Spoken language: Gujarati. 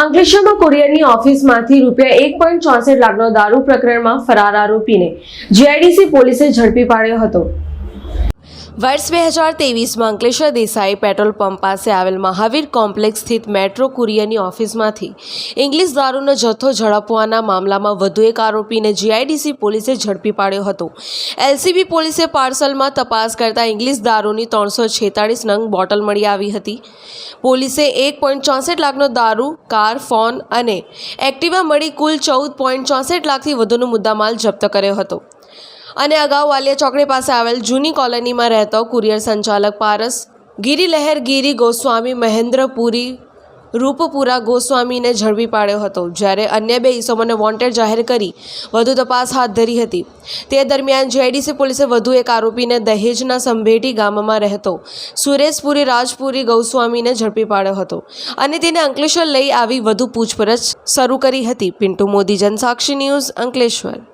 અંકલેશ્વરમાં કુરિયરની ઓફિસમાંથી રૂપિયા એક પોઈન્ટ ચોસઠ લાખનો દારૂ પ્રકરણમાં ફરાર આરોપીને જીઆઈડીસી પોલીસે ઝડપી પાડ્યો હતો. વર્ષ બે હજાર તેવીસમાં અંકલેશ્વર દેસાઈ પેટ્રોલ પંપ પાસે આવેલ મહાવીર કોમ્પ્લેક્સ સ્થિત મેટ્રો કુરિયરની ઓફિસમાંથી ઇંગ્લિશ દારૂનો જથ્થો ઝડપવાના મામલામાં વધુ એક આરોપીને જીઆઈડીસી પોલીસે ઝડપી પાડ્યો હતો. એલસીબી પોલીસે પાર્સલમાં તપાસ કરતા ઇંગ્લિશ દારૂની ત્રણસો છેતાળીસ નંગ બોટલ મળી આવી હતી. પોલીસે એક પોઈન્ટ ચોસઠ લાખનો દારૂ, કાર, ફોન અને એક્ટિવા મળી કુલ ચૌદ પોઈન્ટ ચોસઠ લાખથી વધુનો મુદ્દામાલ જપ્ત કર્યો હતો. અને અગાઉ વાલિયા ચોકડી પાસે આવેલ જૂની કોલોનીમાં રહેતો કુરિયર સંચાલક પારસ ગિરિલહેર ગિરી ગોસ્વામી મહેન્દ્રપુરી રૂપપુરા ગોસ્વામીને ઝડપી પાડ્યો હતો. જ્યારે અન્ય બે ઈસમોને વોન્ટેડ જાહેર કરી વધુ તપાસ હાથ ધરી હતી. તે દરમિયાન જીઆઈડીસી પોલીસે વધુ એક આરોપીને દહેજના સંભેટી ગામમાં રહેતો સુરેશપુરી રાજપુરી ગૌસ્વામીને ઝડપી પાડ્યો હતો અને તેને અંકલેશ્વર લઈ આવી વધુ પૂછપરછ શરૂ કરી હતી. પિન્ટુ મોદી, જનસાક્ષી ન્યૂઝ અંકલેશ્વર.